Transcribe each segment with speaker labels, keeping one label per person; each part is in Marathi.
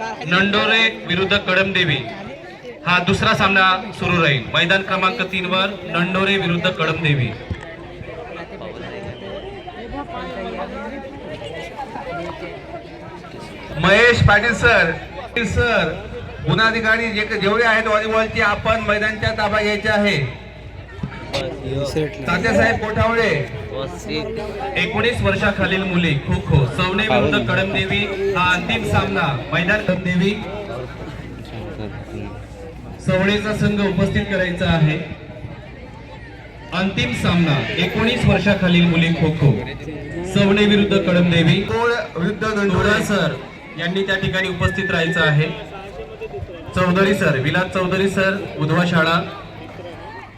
Speaker 1: नंडोरे विरुद्ध कडमदेवी हा दुसरा सामना सुरू राहील. मैदान क्रमांक तीन वर नंडोरे विरुद्ध कडमदेवी
Speaker 2: महेश पाटील सर पाटील सर गुणाधिकारी जे जेवढे आहेत व्हॉलीबॉलची आपण मैदानच्या ताबा घ्यायचे आहे. तात्यासाहेब कोठावळे.
Speaker 1: एकोणीस वर्षाखालील मुले खो खो सवणे विरुद्ध कडमदेवी हा अंतिम सामना. मैदान कडमदेवी सवणेचा संघ उपस्थित करायचा आहे. अंतिम सामना. एकोणीस वर्षाखालील मुले खो खो सवणे विरुद्ध कडमदेवी
Speaker 2: कोळ विरुद्ध
Speaker 1: सर यांनी त्या ठिकाणी उपस्थित राहायचं आहे. चौधरी सर विलास चौधरी सर उधवा शाळा.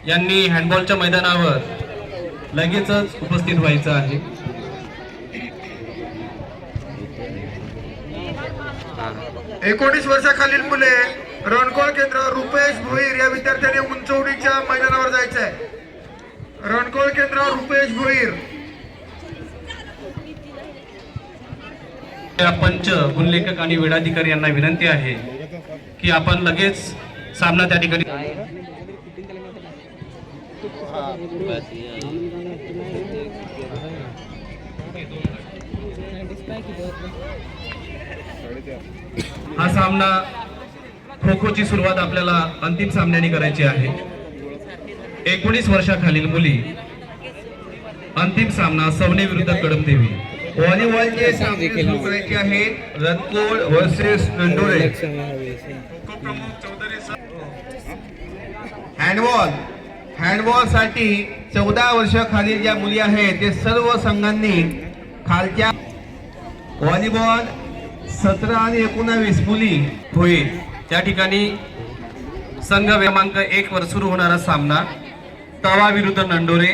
Speaker 1: यांनी हँडबॉलच्या मैदानावर लगेचच उपस्थित व्हायचं आहे.
Speaker 2: एकोणीस वर्षाखालील मुले रणकोळ केंद्र रुपेश भोईर या विद्यार्थ्याने उंचवडीच्या मैदानावर जायचं आहे रणकोळ केंद्र रुपेश भोईर.
Speaker 1: पंच गुणलेखक आणि वेळाधिकारी यांना विनंती आहे की आपण लगेच सामना त्या ठिकाणी हा सामना खो खोची सुरुवात आपल्याला अंतिम सामन्याने करायची आहे. एकोणीस वर्षाखालील मुली अंतिम सामना सवणे विरुद्ध कडमदेवी
Speaker 2: व्हॉलीबॉलचे सामने सुरू करायचे आहे रणकोळ वर्सेस नंडोरे हँडबॉल हँडबॉलसाठी चौदा वर्ष खालील ज्या मुली आहेत ते सर्व संघांनी खालच्या व्हॉलीबॉल सतरा आणि एकोणावीस मुली
Speaker 1: होईल त्या ठिकाणी संघ क्रमांक एक वर सुरू होणारा सामना तवा विरुद्ध नंडोरे.